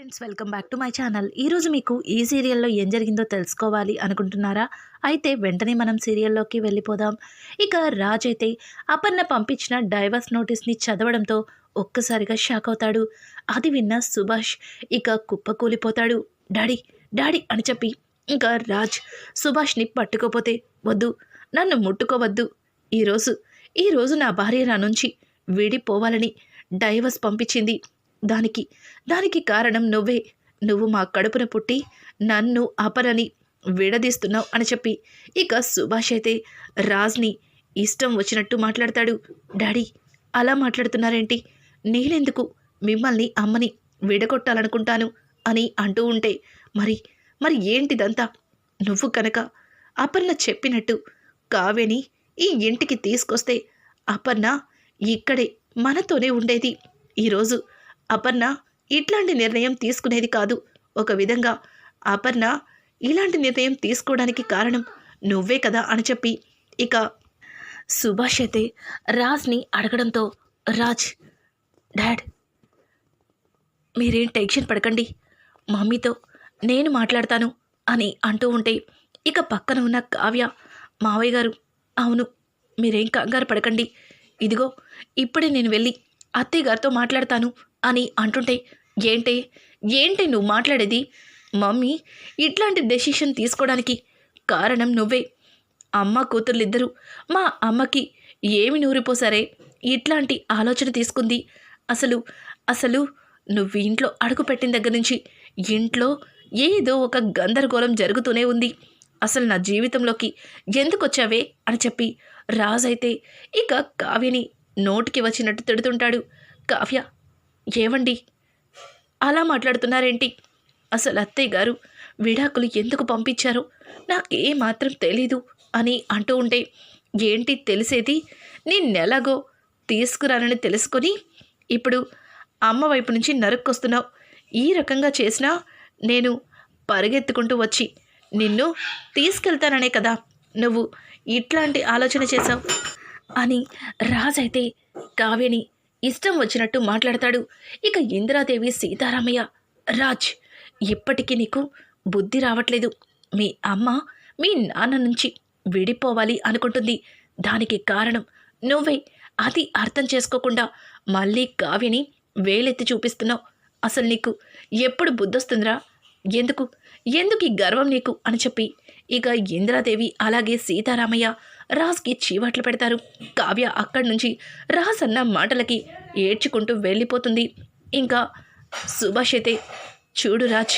Friends welcome back to my channel ఈరోజు మీకు ఈ సీరియల్లో ఏం జరిగిందో తెలుసుకోవాలి అనుకుంటున్నారా? అయితే వెంటనే మనం సీరియల్లోకి వెళ్ళిపోదాం. ఇక రాజ్ అయితే అపర్ణ పంపించిన డైవర్స్ నోటీస్ని చదవడంతో ఒక్కసారిగా షాక్ అవుతాడు. అది విన్న సుభాష్ ఇక కుప్పకూలిపోతాడు. డాడీ డాడీ అని చెప్పి ఇంకా రాజ్ సుభాష్ని పట్టుకోపోతే వద్దు నన్ను ముట్టుకోవద్దు. ఈరోజు ఈరోజు నా భార్య నా నుంచి విడిపోవాలని డైవర్స్ పంపించింది. దానికి దానికి కారణం నువ్వే. నువ్వు మా కడుపున పుట్టి నన్ను అపరని విడదీస్తున్నావు అని చెప్పి. ఇక సుభాష్ అయితే రాజ్ని ఇష్టం వచ్చినట్టు మాట్లాడతాడు. డాడీ అలా మాట్లాడుతున్నారేంటి? నేనెందుకు మిమ్మల్ని అమ్మని విడగొట్టాలనుకుంటాను అని అంటూ ఉంటే మరి మరి ఏంటిదంతా? నువ్వు కనుక అపర్ణ చెప్పినట్టు కావ్యని ఈ ఇంటికి తీసుకొస్తే అపర్ణ ఇక్కడే మనతోనే ఉండేది. ఈరోజు అపర్ణ ఇట్లాంటి నిర్ణయం తీసుకునేది కాదు. ఒక విధంగా అపర్ణ ఇలాంటి నిర్ణయం తీసుకోవడానికి కారణం నువ్వే కదా అని చెప్పి ఇక సుభాష్ అయితే రాజ్ని అడగడంతో రాజ్ డాడ్ మీరేం టెన్షన్ పడకండి. మమ్మీతో నేను మాట్లాడతాను అని అంటూ ఉంటే ఇక పక్కన ఉన్న కావ్య మావయ్య గారు అవును మీరేం కంగారు పడకండి. ఇదిగో ఇప్పుడే నేను వెళ్ళి అత్తయ్య గారితో మాట్లాడతాను అని అంటుంటే ఏంటి? ఏంటి నువ్వు మాట్లాడేది? మమ్మీ ఇట్లాంటి డెసిషన్ తీసుకోవడానికి కారణం నువ్వే. అమ్మ కూతుర్లిద్దరూ మా అమ్మకి ఏమి నూరిపోసారే? ఇట్లాంటి ఆలోచన తీసుకుంది. అసలు అసలు నువ్వు ఇంట్లో అడుగు పెట్టిన దగ్గర నుంచి ఇంట్లో ఏదో ఒక గందరగోళం జరుగుతూనే ఉంది. అసలు నా జీవితంలోకి ఎందుకు వచ్చావే అని చెప్పి రాజైతే ఇక కావ్యని నోటికి వచ్చినట్టు తిడుతుంటాడు. కావ్య ఏవండి? అలా మాట్లాడుతున్నారేంటి? అసలు అత్తయ్య గారు విడాకులు ఎందుకు పంపించారో నాకేమాత్రం తెలీదు అని అంటూ ఉంటే ఏంటి తెలిసేది? నిన్నెలాగో తీసుకురానని తెలుసుకొని ఇప్పుడు అమ్మ వైపు నుంచి నరుక్కొస్తున్నావు. ఈ రకంగా చేసినా నేను పరిగెత్తుకుంటూ వచ్చి నిన్ను తీసుకెళ్తాననే కదా నువ్వు ఇట్లాంటి ఆలోచన చేశావు. అని రాజైతే కావ్యని ఇష్టం వచ్చినట్టు మాట్లాడతాడు. ఇక ఇందిరాదేవి సీతారామయ్య రాజ్ ఇప్పటికీ నీకు బుద్ధి రావట్లేదు. మీ అమ్మ మీ నాన్న నుంచి విడిపోవాలి అనుకుంటుంది. దానికి కారణం నువ్వే. అది అర్థం చేసుకోకుండా మళ్ళీ కావ్యని వేలెత్తి చూపిస్తున్నావు. అసలు నీకు ఎప్పుడు బుద్ధొస్తుందిరా? ఎందుకు? ఎందుకు ఈ గర్వం నీకు? అని చెప్పి ఇక ఇందిరాదేవి అలాగే సీతారామయ్య రాజ్కి చీవాట్లు పెడతారు. కావ్య అక్కడి నుంచి రాజ్ అన్న మాటలకి ఏడ్చుకుంటూ వెళ్ళిపోతుంది. ఇంకా సుభాష్ అయితే చూడు రాజ్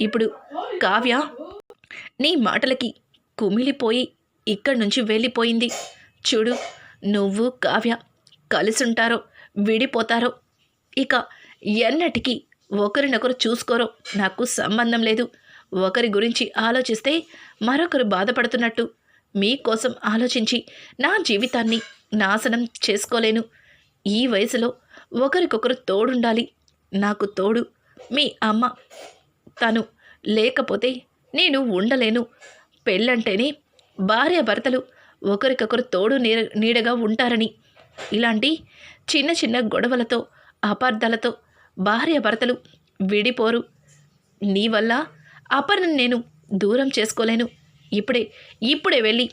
ఇప్పుడు కావ్య నీ మాటలకి కుమిలిపోయి ఇక్కడి నుంచి వెళ్ళిపోయింది. చూడు నువ్వు కావ్య కలిసుంటారో విడిపోతారో ఇక ఎన్నటికీ ఒకరినొకరు చూసుకోరో నాకు సంబంధం లేదు. ఒకరి గురించి ఆలోచిస్తే మరొకరు బాధపడుతున్నట్టు మీకోసం ఆలోచించి నా జీవితాన్ని నాశనం చేసుకోలేను. ఈ వయసులో ఒకరికొకరు తోడుండాలి. నాకు తోడు మీ అమ్మ. తను లేకపోతే నేను ఉండలేను. పెళ్ళంటేనే భార్యాభర్తలు ఒకరికొకరు తోడు నీడ నీడగా ఉంటారని. ఇలాంటి చిన్న చిన్న గొడవలతో అపార్థాలతో భార్యాభర్తలు విడిపోరు. నీ వల్ల అపర్ణ నేను దూరం చేసుకోలేను. ఇప్పుడే ఇప్పుడే వెళ్ళి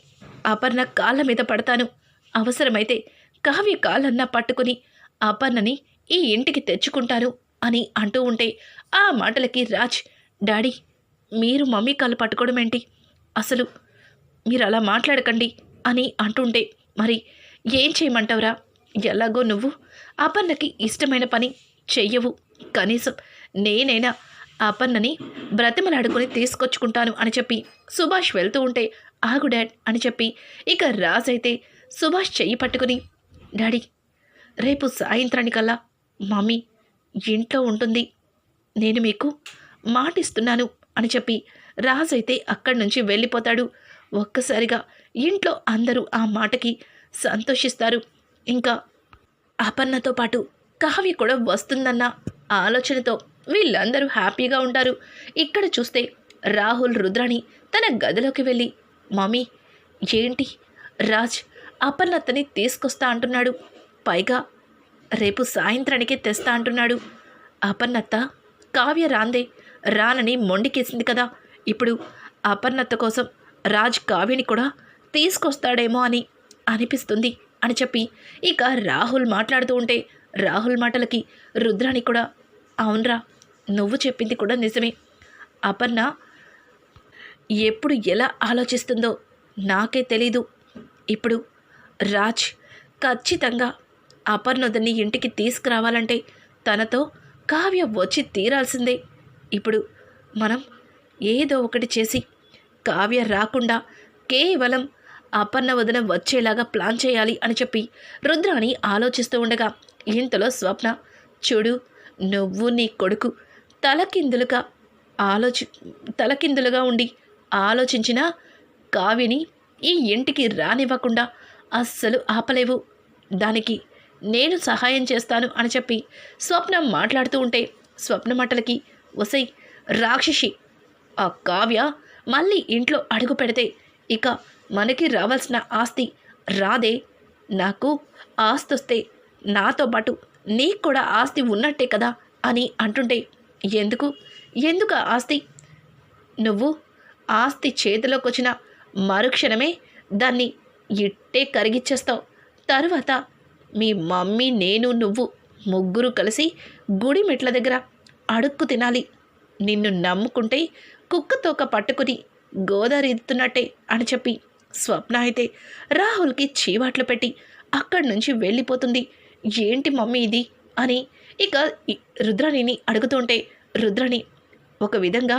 అపర్ణ కాళ్ళ మీద పడతాను. అవసరమైతే కావ్య కాళ్ళన్నా పట్టుకుని అపర్ణని ఈ ఇంటికి తెచ్చుకుంటాను అని అంటూ ఉంటే ఆ మాటలకి రాజ్ డాడీ మీరు మమ్మీ కాళ్ళు పట్టుకోవడం ఏంటి? అసలు మీరు అలా మాట్లాడకండి అని అంటుంటే మరి ఏం చేయమంటావురా? ఎలాగో నువ్వు అపర్ణకి ఇష్టమైన పని చెయ్యవు. కనీసం నేనైనా అపర్ణని బ్రతిమలాడుకుని తీసుకొచ్చుకుంటాను అని చెప్పి సుభాష్ వెళ్తూ ఉంటే ఆగు డాడ్ అని చెప్పి ఇక రాజ్ అయితే సుభాష్ చెయ్యి పట్టుకుని డాడీ రేపు సాయంత్రానికల్లా మమ్మీ ఇంట్లో ఉంటుంది. నేను మీకు మాటిస్తున్నాను అని చెప్పి రాజ్ అయితే అక్కడి నుంచి వెళ్ళిపోతాడు. ఒక్కసారిగా ఇంట్లో అందరూ ఆ మాటకి సంతోషిస్తారు. ఇంకా అపర్ణతో పాటు కావ్య కూడా వస్తుందన్న ఆలోచనతో వీళ్ళందరూ హ్యాపీగా ఉంటారు. ఇక్కడ చూస్తే రాహుల్ రుద్రాణి తన గదిలోకి వెళ్ళి మమ్మీ ఏంటి? రాజ్ అపర్ణతని తీసుకొస్తా అంటున్నాడు. పైగా రేపు సాయంత్రానికే తెస్తా అంటున్నాడు. అపర్ణత్త కావ్య రాందే రానని మొండికేసింది కదా. ఇప్పుడు అపర్ణత కోసం రాజ్ కావ్యని కూడా తీసుకొస్తాడేమో అని అనిపిస్తుంది అని చెప్పి ఇక రాహుల్ మాట్లాడుతూ ఉంటే రాహుల్ మాటలకి రుద్రాని కూడా అవునరా నువ్వు చెప్పింది కూడా నిజమే. అపర్ణ ఎప్పుడు ఎలా ఆలోచిస్తుందో నాకే తెలీదు. ఇప్పుడు రాజ్ ఖచ్చితంగా అపర్ణదని ఇంటికి తీసుకురావాలంటే తనతో కావ్య వచ్చి తీరాల్సిందే. ఇప్పుడు మనం ఏదో ఒకటి చేసి కావ్య రాకుండా కేవలం అపర్ణ వదన వచ్చేలాగా ప్లాన్ చేయాలి అని చెప్పి రుద్రాణి ఆలోచిస్తూ ఉండగా ఇంతలో స్వప్న చూడు నువ్వు నీ కొడుకు తలకిందులుగా ఆలోచి తలకిందులుగా ఉండి ఆలోచించిన కావ్యని ఈ ఇంటికి రానివ్వకుండా అస్సలు ఆపలేవు. దానికి నేను సహాయం చేస్తాను అని చెప్పి స్వప్నం మాట్లాడుతూ ఉంటే స్వప్న మాటలకి వసై రాక్షసి ఆ కావ్య మళ్ళీ ఇంట్లో అడుగు పెడితే ఇక మనకి రావాల్సిన ఆస్తి రాదే. నాకు ఆస్తి వస్తే నాతో పాటు నీకు కూడా ఆస్తి ఉన్నట్టే కదా అని అంటుంటే ఎందుకు? ఎందుకు ఆస్తి? నువ్వు ఆస్తి చేతిలోకి వచ్చిన మరుక్షణమే దాన్ని ఇట్టే కరిగిచ్చేస్తావు. తరువాత మీ మమ్మీ నేను నువ్వు ముగ్గురు కలిసి గుడి మెట్ల దగ్గర అడుక్కు తినాలి. నిన్ను నమ్ముకుంటే కుక్కతోక పట్టుకుని గోదావరి ఎత్తున్నట్టే అని చెప్పి స్వప్న అయితే రాహుల్కి చీవాట్లు పెట్టి అక్కడి నుంచి వెళ్ళిపోతుంది. ఏంటి మమ్మీ ఇది? అని ఇక రుద్రాణిని అడుగుతుంటే రుద్రాణి ఒక విధంగా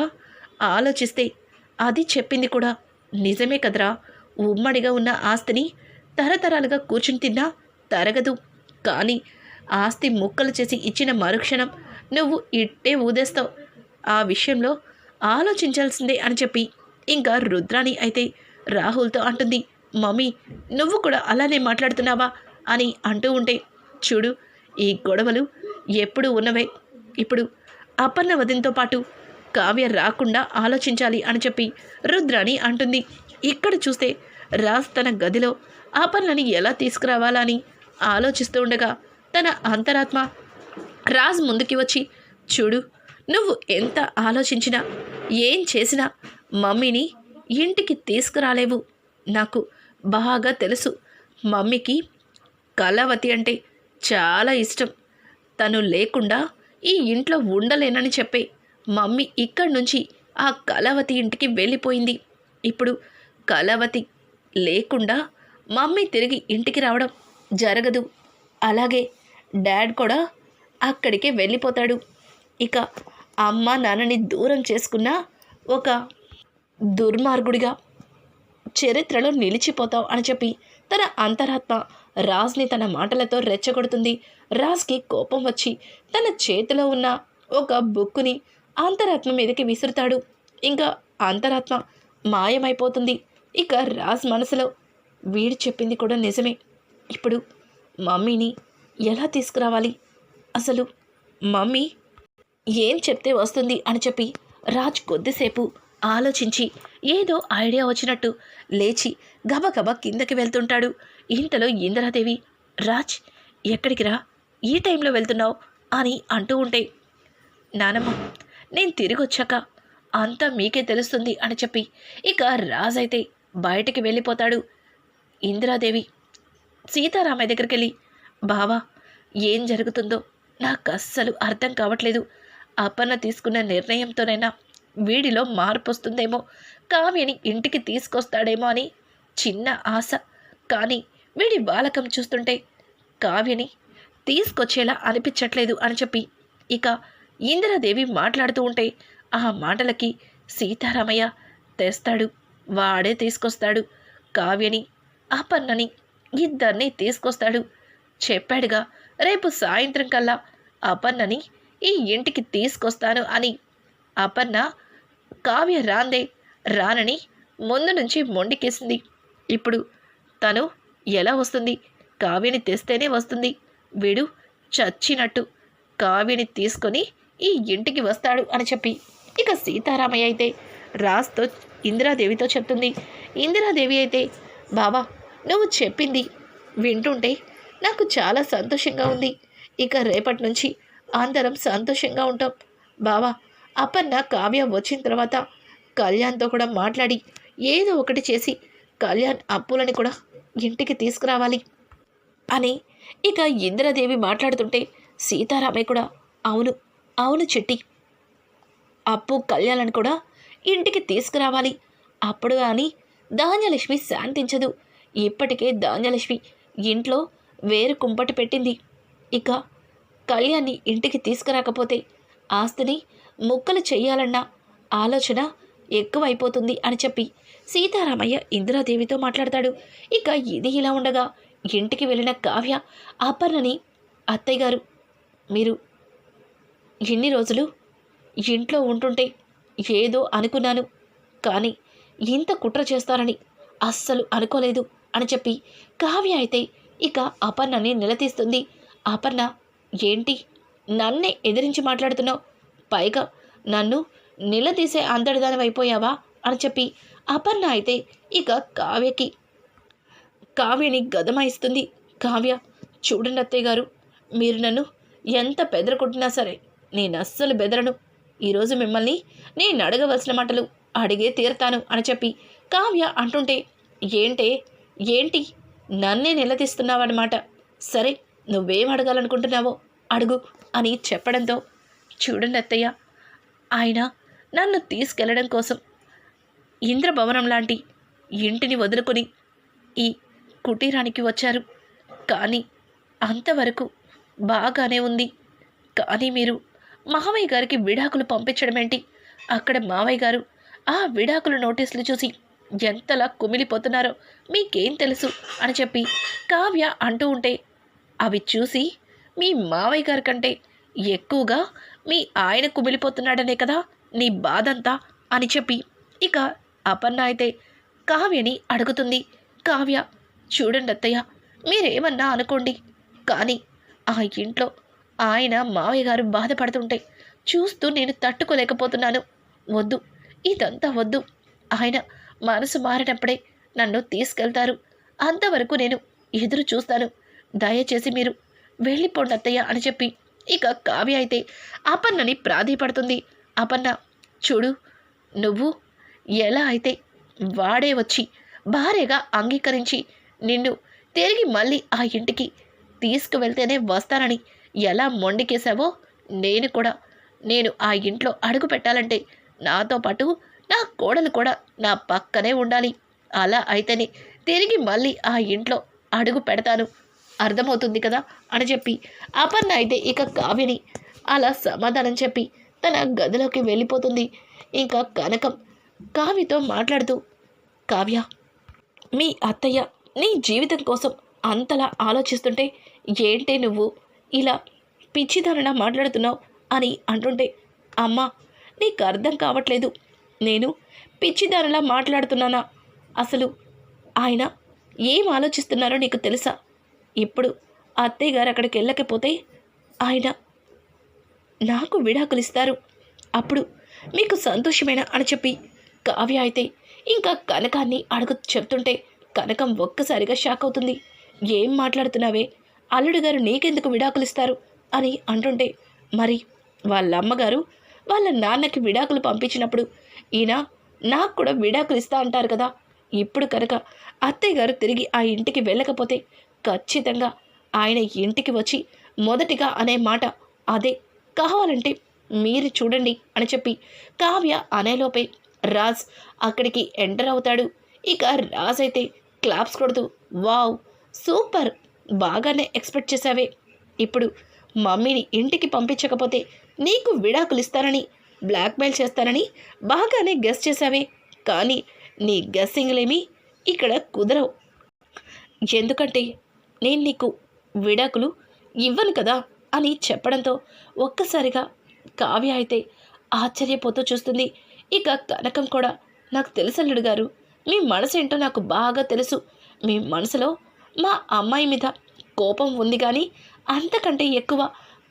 ఆలోచిస్తే అది చెప్పింది కూడా నిజమే కదరా. ఉమ్మడిగా ఉన్న ఆస్తిని తరతరాలుగా కూర్చుని తిన్నా తరగదు. కానీ ఆస్తి ముక్కలు చేసి ఇచ్చిన మరుక్షణం నువ్వు ఇట్టే ఊదేస్తావు. ఆ విషయంలో ఆలోచించాల్సిందే అని చెప్పి ఇంకా రుద్రాణి అయితే రాహుల్తో అంటుంది మమ్మీ నువ్వు కూడా అలానే మాట్లాడుతున్నావా? అని అంటూ ఉంటే చూడు ఈ గొడవలు ఎప్పుడు ఉన్నవే? ఇప్పుడు అపర్ణ వదినతో పాటు కావ్య రాకుండా ఆలోచించాలి అని చెప్పి రుద్రాణి అంటుంది. ఇక్కడ చూస్తే రాజ్ తన గదిలో అపర్ణని ఎలా తీసుకురావాలా అని ఆలోచిస్తూ ఉండగా తన అంతరాత్మ రాజ్ ముందుకి వచ్చి చూడు నువ్వు ఎంత ఆలోచించినా ఏం చేసినా మమ్మీని ఇంటికి తీసుకురాలేవు. నాకు బాగా తెలుసు మమ్మీకి కళావతి అంటే చాలా ఇష్టం. తను లేకుండా ఈ ఇంట్లో ఉండలేనని చెప్పే మమ్మీ ఇక్కడి నుంచి ఆ కళావతి ఇంటికి వెళ్ళిపోయింది. ఇప్పుడు కళావతి లేకుండా మమ్మీ తిరిగి ఇంటికి రావడం జరగదు. అలాగే డాడ్ కూడా అక్కడికే వెళ్ళిపోతాడు. ఇక అమ్మ నాన్నని దూరం చేసుకున్న ఒక దుర్మార్గుడిగా చరిత్రలో నిలిచిపోతావు అని చెప్పి తన అంతరాత్మ రాజ్ని తన మాటలతో రెచ్చగొడుతుంది. రాజ్కి కోపం వచ్చి తన చేతిలో ఉన్న ఒక బుక్కుని అంతరాత్మ మీదకి విసురుతాడు. ఇంకా అంతరాత్మ మాయమైపోతుంది. ఇక రాజ్ మనసులో వీడు చెప్పింది కూడా నిజమే. ఇప్పుడు మమ్మీని ఎలా తీసుకురావాలి? అసలు మమ్మీ ఏం చెప్తే వస్తుంది అని చెప్పి రాజ్ కొద్దిసేపు ఆలోచించి ఏదో ఐడియా వచ్చినట్టు లేచి గబగబా కిందకి వెళ్తుంటాడు. ఇంతలో ఇందిరాదేవి రాజ్ ఎక్కడికి రా? ఈ టైంలో వెళ్తున్నావు? అని అంటూ ఉంటే నానమ్మ నేను తిరిగి వచ్చాక అంతా మీకే తెలుస్తుంది అని చెప్పి ఇక రాజ్ అయితే బయటికి వెళ్ళిపోతాడు. ఇందిరాదేవి సీతారామయ్య దగ్గరికి వెళ్ళి బావా ఏం జరుగుతుందో నాకు అస్సలు అర్థం కావట్లేదు. అపర్ణ తీసుకున్న నిర్ణయంతోనైనా వీడిలో మార్పు వస్తుందేమో కావ్యని ఇంటికి తీసుకొస్తాడేమో అని చిన్న ఆశ. కానీ వీడి బాలకం చూస్తుంటే కావ్యని తీసుకొచ్చేలా అనిపించట్లేదు అని చెప్పి. ఇక ఇందిరాదేవి మాట్లాడుతూ ఉంటే ఆ మాటలకి సీతారామయ్య తెస్తాడు వాడే తీసుకొస్తాడు. కావ్యని అపర్ణని ఇద్దరిని తీసుకొస్తాడు. చెప్పాడుగా రేపు సాయంత్రం కల్లా అపర్ణని ఈ ఇంటికి తీసుకొస్తాను అని. అపర్ణ కావ్య రాందే రానని ముందు నుంచి మొండికేసింది. ఇప్పుడు తను ఎలా వస్తుంది? కావ్యని తెస్తేనే వస్తుంది. వీడు చచ్చినట్టు. కావ్యని తీసుకొని ఈ ఇంటికి వస్తాడు అని చెప్పి. ఇక సీతారామయ్య అయితే రాజ్తో ఇందిరాదేవితో చెప్తుంది. ఇందిరాదేవి అయితే బావా నువ్వు చెప్పింది వింటుంటే నాకు చాలా సంతోషంగా ఉంది. ఇక రేపటి నుంచి అందరం సంతోషంగా ఉంటాం. బావా అపర్ణ కావ్య వచ్చిన తర్వాత కళ్యాణ్తో కూడా మాట్లాడి ఏదో ఒకటి చేసి కళ్యాణ్ అప్పులని కూడా ఇంటికి తీసుకురావాలి అని ఇక ఇంద్రదేవి మాట్లాడుతుంటే సీతారామయ్య కూడా అవును అవును చిట్టి. అప్పు కళ్యాణ్ కూడా ఇంటికి తీసుకురావాలి. అప్పుడు కానీ ధాన్యలక్ష్మి శాంతించదు. ఇప్పటికే ధాన్యలక్ష్మి ఇంట్లో వేరు కుంపటి పెట్టింది. ఇక కళ్యాణ్ని ఇంటికి తీసుకురాకపోతే ఆస్తిని ముక్కలు చెయ్యాలన్న ఆలోచన ఎక్కువైపోతుంది అని చెప్పి సీతారామయ్య ఇందిరాదేవితో మాట్లాడతాడు. ఇక ఇది ఇలా ఉండగా ఇంటికి వెళ్ళిన కావ్య అపర్ణని అత్తయ్య గారు మీరు ఎన్ని రోజులు ఇంట్లో ఉంటుంటే ఏదో అనుకున్నాను. కానీ ఇంత కుట్ర చేస్తారని అస్సలు అనుకోలేదు అని చెప్పి కావ్య అయితే ఇక అపర్ణని నిలదీస్తుంది. అపర్ణ ఏంటి? నన్నే ఎదిరించి మాట్లాడుతున్నావు? పైగా నన్ను నిలదీసే అంతటిదాని అయిపోయావా అని చెప్పి అపర్ణ అయితే ఇక కావ్యకి. కావ్యని గదమాయిస్తుంది. కావ్య చూడండి అత్తయ్య గారు మీరు నన్ను ఎంత బెదరకొట్టినా సరే నేను అస్సలు బెదరను. ఈరోజు మిమ్మల్ని నేను అడగవలసిన మాటలు అడిగే తీరుతాను అని చెప్పి కావ్య అంటుంటే ఏంటే ఏంటి? నన్నే నిలదీస్తున్నావన్నమాట. సరే నువ్వేం అడగాలనుకుంటున్నావో అడుగు అని చెప్పడంతో చూడండి అత్తయ్య ఆయన నన్ను తీసుకెళ్ళడం కోసం ఇంద్రభవనం లాంటి ఇంటిని వదులుకొని ఈ కుటీరానికి వచ్చారు. కానీ అంతవరకు బాగానే ఉంది. కానీ మీరు మావయ్య గారికి విడాకులు పంపించడం ఏంటి అక్కడ మావయ్య గారు ఆ విడాకుల నోటీసులు చూసి ఎంతలా కుమిలిపోతున్నారో మీకేం తెలుసు అని చెప్పి కావ్య అంటూ ఉంటే అవి చూసి మీ మావయ్య గారి కంటే ఎక్కువగా మీ ఆయన కుమిలిపోతున్నాడనే కదా నీ బాధంతా అని చెప్పి ఇక అపర్ణ అయితే కావ్యని అడుగుతుంది. కావ్య చూడండి అత్తయ్య మీరేమన్నా అనుకోండి. కానీ ఆ ఇంట్లో ఆయన మావయ్య గారు బాధపడుతుంటే చూస్తూ నేను తట్టుకోలేకపోతున్నాను. వద్దు ఇదంతా వద్దు. ఆయన మనసు మారినప్పుడే నన్ను తీసుకెళ్తారు. అంతవరకు నేను ఎదురు చూస్తాను. దయచేసి మీరు వెళ్ళిపోండి అత్తయ్య అని చెప్పి ఇక కావ్య అయితే అపన్నని ప్రాధేయపడుతుంది. అపన్న చూడు నువ్వు ఎలా అయితే వాడే వచ్చి భార్యగా అంగీకరించి నిన్ను తిరిగి మళ్ళీ ఆ ఇంటికి తీసుకువెళ్తేనే వస్తానని ఎలా మొండికేశావో నేను కూడా నేను ఆ ఇంట్లో అడుగు పెట్టాలంటే నాతో పాటు నా కోడలు కూడా నా పక్కనే ఉండాలి. అలా అయితేనే తిరిగి మళ్ళీ ఆ ఇంట్లో అడుగు పెడతాను. అర్థమవుతుంది కదా అని చెప్పి అపర్ణ అయితే ఇక కావ్యని అలా సమాధానం చెప్పి తన గదిలోకి వెళ్ళిపోతుంది. ఇంకా కనకం కావ్యతో మాట్లాడుతూ కావ్య మీ అత్తయ్య నీ జీవితం కోసం అంతలా ఆలోచిస్తుంటే ఏంటి నువ్వు ఇలా పిచ్చిదానలా మాట్లాడుతున్నావు అని అంటుంటే అమ్మా నీకు అర్థం కావట్లేదు. నేను పిచ్చిదానలా మాట్లాడుతున్నానా? అసలు ఆయన ఏం ఆలోచిస్తున్నారో నీకు తెలుసా? ఇప్పుడు అత్తయ్య గారు అక్కడికి వెళ్ళకపోతే ఆయన నాకు విడాకులు ఇస్తారు అప్పుడు మీకు సంతోషమేనా? అని చెప్పి కావ్య అయితే ఇంకా కనకాన్ని అడుగు చెప్తుంటే కనకం ఒక్కసారిగా షాక్ అవుతుంది. ఏం మాట్లాడుతున్నావే? అల్లుడు గారు నీకెందుకు విడాకులు ఇస్తారు అని అంటుంటే మరి వాళ్ళ అమ్మగారు వాళ్ళ నాన్నకి విడాకులు పంపించినప్పుడు ఈయన నాకు కూడా విడాకులు ఇస్తా అంటారు కదా. ఇప్పుడు కనుక అత్తయ్య గారు తిరిగి ఆ ఇంటికి వెళ్ళకపోతే ఖచ్చితంగా ఆయన ఇంటికి వచ్చి మొదటిగా అనే మాట అదే కావాలంటే మీరు చూడండి అని చెప్పి కావ్య అనేలోపే రాజ్ అక్కడికి ఎంటర్ అవుతాడు. ఇక రాజ్ అయితే క్లాప్స్ కొడుతూ వావ్ సూపర్! బాగానే ఎక్స్పెక్ట్ చేశావే. ఇప్పుడు మమ్మీని ఇంటికి పంపించకపోతే నీకు విడాకులు ఇస్తానని బ్లాక్మెయిల్ చేస్తానని బాగానే గెస్ చేశావే. కానీ నీ గెస్సింగ్లేమీ ఇక్కడ కుదరవు. ఎందుకంటే నేను నీకు విడాకులు ఇవ్వను కదా అని చెప్పడంతో ఒక్కసారిగా కావ్య అయితే ఆశ్చర్యపోతూ చూస్తుంది. ఇక కనకం కూడా నాకు తెలుసు అల్లుడు గారు. మీ మనసు ఏంటో నాకు బాగా తెలుసు. మీ మనసులో మా అమ్మాయి మీద కోపం ఉంది కానీ అంతకంటే ఎక్కువ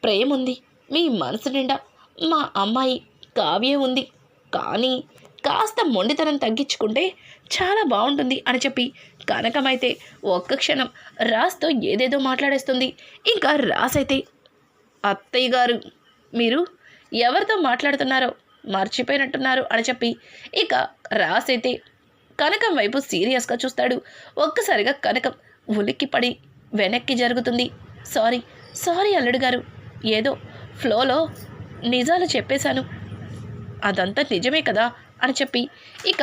ప్రేమ ఉంది మీ మనసు నిండా మా అమ్మాయి కావ్యే ఉంది. కానీ కాస్త మొండితనం తగ్గించుకుంటే చాలా బాగుంటుంది అని చెప్పి కనకమైతే ఒక్క క్షణం రాస్తో ఏదేదో మాట్లాడేస్తుంది. ఇంకా రాస్ అయితే అత్తయ్య గారు మీరు ఎవరితో మాట్లాడుతున్నారో మర్చిపోయినట్టున్నారు అని చెప్పి ఇక రాసైతే కనకం వైపు సీరియస్గా చూస్తాడు. ఒక్కసారిగా కనకం ఉలిక్కి పడి వెనక్కి జరుగుతుంది. సారీ సారీ అల్లుడు గారు ఏదో ఫ్లోలో నిజాలు చెప్పేశాను. అదంతా నిజమే కదా అని చెప్పి ఇక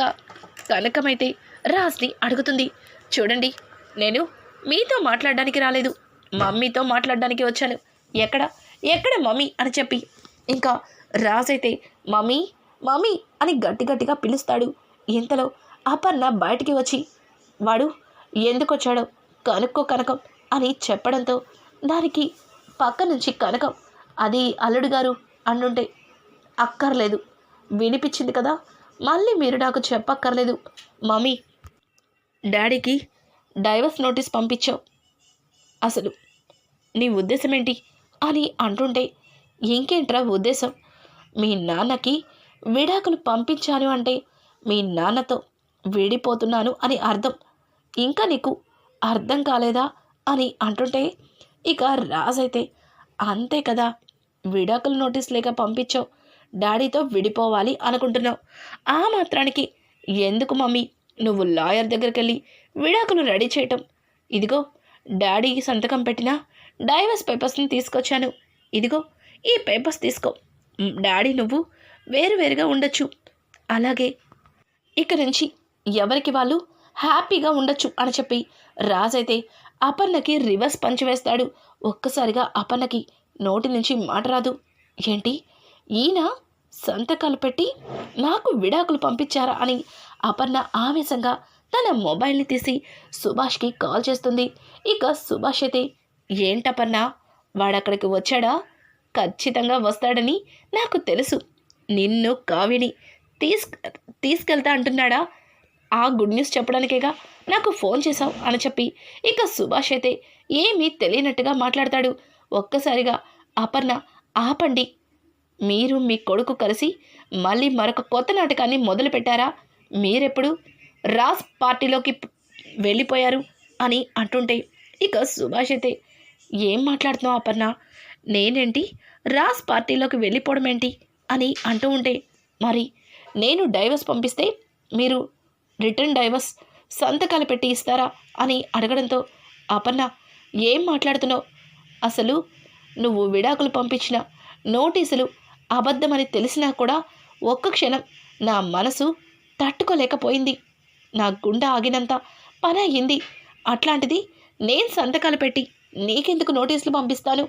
కనకమైతే రాస్ని అడుగుతుంది. చూడండి నేను మీతో మాట్లాడడానికి రాలేదు. మమ్మీతో మాట్లాడడానికి వచ్చాను. ఎక్కడ? ఎక్కడ మమ్మీ? అని చెప్పి ఇంకా రాజైతే అయితే మమ్మీ మమ్మీ అని గట్టి గట్టిగా పిలుస్తాడు. ఇంతలో అపర్ణ బయటికి వచ్చి వాడు ఎందుకు వచ్చాడో కనుక్కో కనకం అని చెప్పడంతో దానికి పక్క నుంచి కనకం అది అల్లుడు గారు అంటుంటే అక్కర్లేదు. వినిపించింది కదా మళ్ళీ మీరు నాకు చెప్పక్కర్లేదు మమ్మీ. డాడీకి డైవర్స్ నోటీస్ పంపించావు. అసలు నీ ఉద్దేశం ఏంటి అని అంటుంటే ఇంకేంట్రా ఉద్దేశం? మీ నాన్నకి విడాకులు పంపించాను అంటే మీ నాన్నతో విడిపోతున్నాను అని అర్థం. ఇంకా నీకు అర్థం కాలేదా అని అంటుంటే ఇక రాజైతే అంతే కదా విడాకుల నోటీస్ లేక పంపించావు డాడీతో విడిపోవాలి అనుకుంటున్నావు. ఆ మాత్రానికి ఎందుకు మమ్మీ? నువ్వు లాయర్ దగ్గరికి వెళ్ళి విడాకులు రెడీ చేయటం. ఇదిగో డాడీకి సంతకం పెట్టిన డైవర్స్ పేపర్స్ని తీసుకొచ్చాను. ఇదిగో ఈ పేపర్స్ తీసుకో. డాడీ నువ్వు వేరువేరుగా ఉండొచ్చు. అలాగే ఇక నుంచి ఎవరికి వాళ్ళు హ్యాపీగా ఉండొచ్చు అని చెప్పి రాజైతే అపర్ణకి రివర్స్ పంచివేస్తాడు ఒక్కసారిగా అపర్ణకి నోటి నుంచి మాట రాదు. ఏంటి? ఈయన సంతకాలు పెట్టి నాకు విడాకులు పంపించారా అని అపర్ణ ఆవేశంగా తన మొబైల్ని తీసి సుభాష్కి కాల్ చేస్తుంది. ఇక సుభాష్ అయితే ఏంటపర్ణ వాడక్కడికి వచ్చాడా? ఖచ్చితంగా వస్తాడని నాకు తెలుసు. నిన్ను కావిని తీస్ తీసుకెళ్తా అంటున్నాడా? ఆ గుడ్ న్యూస్ చెప్పడానికేగా నాకు ఫోన్ చేశావు అని చెప్పి. ఇక సుభాష్ అయితే ఏమీ తెలియనట్టుగా మాట్లాడతాడు. ఒక్కసారిగా అపర్ణ ఆపండి. మీరు మీ కొడుకు కలిసి మళ్ళీ మరొక కొత్త నాటకాన్ని మొదలుపెట్టారా మీరెప్పుడు రాస్ పార్టీలోకి వెళ్ళిపోయారు అని అంటుంటే ఇక సుభాష్ అయితే ఏం మాట్లాడుతున్నావు అపర్ణ? నేనేంటి? రాజ్ పార్టీలోకి వెళ్ళిపోవడం ఏంటి అని అంటూ ఉంటే మరి నేను డైవర్స్ పంపిస్తే మీరు రిటర్న్ డైవర్స్ సంతకాలు పెట్టి ఇస్తారా? అని అడగడంతో అపర్ణ ఏం మాట్లాడుతున్నావు? అసలు నువ్వు విడాకులు పంపించిన నోటీసులు అబద్ధమని తెలిసినా కూడా ఒక్క క్షణం నా మనసు తట్టుకోలేకపోయింది. నా గుండె ఆగినంత పని అయ్యింది అట్లాంటిది నేను సంతకాలు పెట్టి నీకెందుకు నోటీసులు పంపిస్తాను?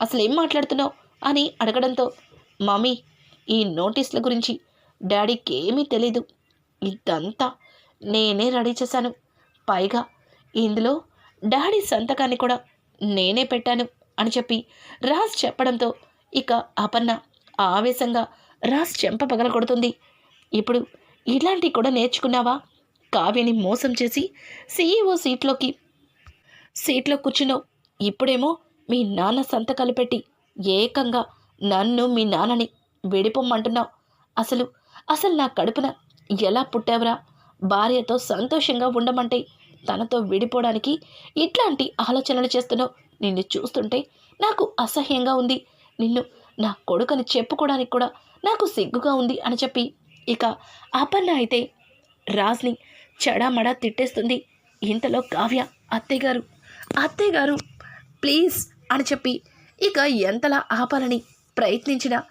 అసలు ఏం మాట్లాడుతున్నావు? అని అడగడంతో మమ్మీ ఈ నోటీసుల గురించి డాడీకి ఏమీ తెలీదు. ఇదంతా నేనే రెడీ చేశాను. పైగా ఇందులో డాడీ సంతకాన్ని కూడా నేనే పెట్టాను అని చెప్పి రాజ్ చెప్పడంతో ఇక అపర్ణ ఆవేశంగా రాజ్ చెంప పగల కొడుతుంది ఇప్పుడు ఇలాంటివి కూడా నేర్చుకున్నావా? కావ్యని మోసం చేసి సీఈఓ సీట్లోకి సీట్లో కూర్చున్నావు. ఇప్పుడేమో మీ నాన్న సంతకాలు పెట్టి ఏకంగా నన్ను మీ నాన్నని విడిపోమ్మంటున్నావు. అసలు అసలు నా కడుపున ఎలా పుట్టావురా? భార్యతో సంతోషంగా ఉండమంటే తనతో విడిపోవడానికి ఇట్లాంటి ఆలోచనలు చేస్తున్నావు. నిన్ను చూస్తుంటే నాకు అసహ్యంగా ఉంది. నిన్ను నా కొడుకని చెప్పుకోవడానికి కూడా నాకు సిగ్గుగా ఉంది అని చెప్పి. ఇక అపర్ణ అయితే రాజ్ని చెడామడా తిట్టేస్తుంది. ఇంతలో కావ్య అత్తయ్య గారు అత్తయ్య గారు ప్లీజ్ అని చెప్పి ఇక ఎంతలా ఆపాలని ప్రయత్నించిన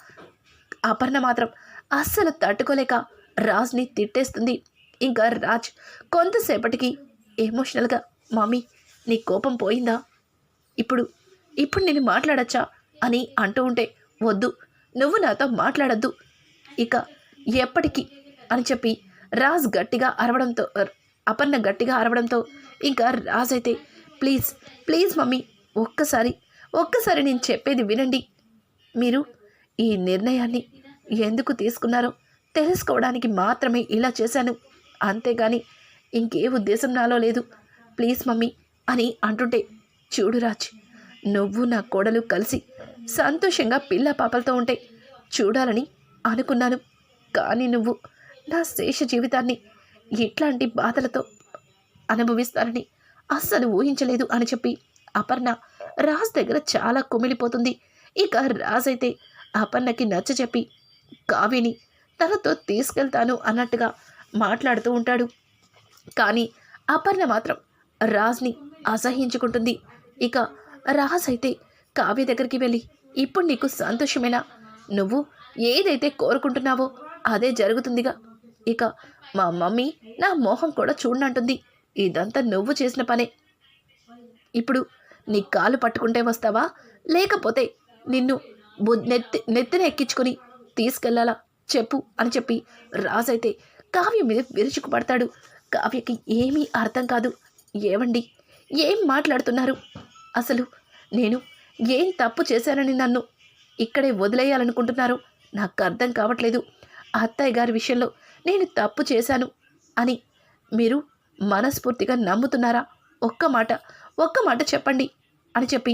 అపర్ణ మాత్రం అస్సలు తట్టుకోలేక రాజ్ని తిట్టేస్తుంది. ఇంకా రాజ్ కొంతసేపటికి ఎమోషనల్గా మమ్మీ నీ కోపం పోయిందా? ఇప్పుడు ఇప్పుడు నేను మాట్లాడచ్చా? అని అంటూ ఉంటే వద్దు నువ్వు నాతో మాట్లాడద్దు. ఇక ఎప్పటికీ? అని చెప్పి రాజ్ గట్టిగా అరవడంతో అపర్ణ గట్టిగా అరవడంతో ఇంకా రాజ్ అయితే ప్లీజ్ ప్లీజ్ మమ్మీ ఒక్కసారి ఒక్కసారి నేను చెప్పేది వినండి. మీరు ఈ నిర్ణయాన్ని ఎందుకు తీసుకున్నారో తెలుసుకోవడానికి మాత్రమే ఇలా చేశాను. అంతేగాని ఇంకే ఉద్దేశం నాలో లేదు. ప్లీజ్ మమ్మీ అని అంటుంటే చూడు రాజ్ నువ్వు నా కోడలు కలిసి సంతోషంగా పిల్ల పాపలతో ఉంటే చూడాలని అనుకున్నాను. కానీ నువ్వు నా శేష జీవితాన్ని ఇట్లాంటి బాధలతో అనుభవిస్తానని అస్సలు ఊహించలేదు అని చెప్పి అపర్ణ రాజ్ దగ్గర చాలా కుమిలిపోతుంది. ఇక రాజ్ అయితే అపర్ణకి నచ్చ చెప్పి కావ్యని తనతో తీసుకెళ్తాను అన్నట్టుగా మాట్లాడుతూ ఉంటాడు. కానీ అపర్ణ మాత్రం రాజ్ని అసహించుకుంటుంది ఇక రాజ్ అయితే కావ్య దగ్గరికి వెళ్ళి ఇప్పుడు నీకు సంతోషమేనా? నువ్వు ఏదైతే కోరుకుంటున్నావో అదే జరుగుతుందిగా. ఇక మా మమ్మీ నా మోహం కూడా చూడనంటుంది ఇదంతా నువ్వు చేసిన పనే. ఇప్పుడు నీ కాలు పట్టుకుంటే వస్తావా? లేకపోతే నిన్ను నెత్తి నెత్తిన ఎక్కించుకొని తీసుకెళ్ళాలా చెప్పు అని చెప్పి రాజైతే కావ్య మీద విరుచుకుపడతాడు కావ్యకి ఏమీ అర్థం కాదు. ఏవండి? ఏం మాట్లాడుతున్నారు? అసలు నేను ఏం తప్పు చేశానని నన్ను ఇక్కడే వదిలేయాలనుకుంటున్నారు? నాకు అర్థం కావట్లేదు. అత్తయ్య గారి విషయంలో నేను తప్పు చేశాను అని మీరు మనస్ఫూర్తిగా నమ్ముతున్నారా? ఒక్క మాట ఒక్క మాట చెప్పండి అని చెప్పి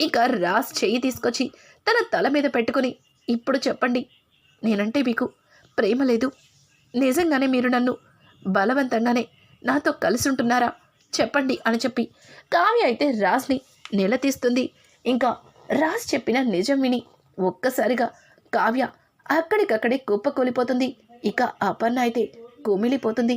ఇక రాస్ చెయ్యి తీసుకొచ్చి తన తల మీద పెట్టుకొని ఇప్పుడు చెప్పండి నేనంటే మీకు ప్రేమ లేదు. నిజంగానే మీరు నన్ను బలవంతంగానే నాతో కలిసి ఉంటున్నారా చెప్పండి అని చెప్పి కావ్య అయితే రాజ్ని నిలదీస్తుంది ఇంకా రాజ్ చెప్పిన నిజం విని ఒక్కసారిగా కావ్య అక్కడికక్కడే కుప్పకూలిపోతుంది. ఇక అపర్ణ అయితే కుమిలిపోతుంది.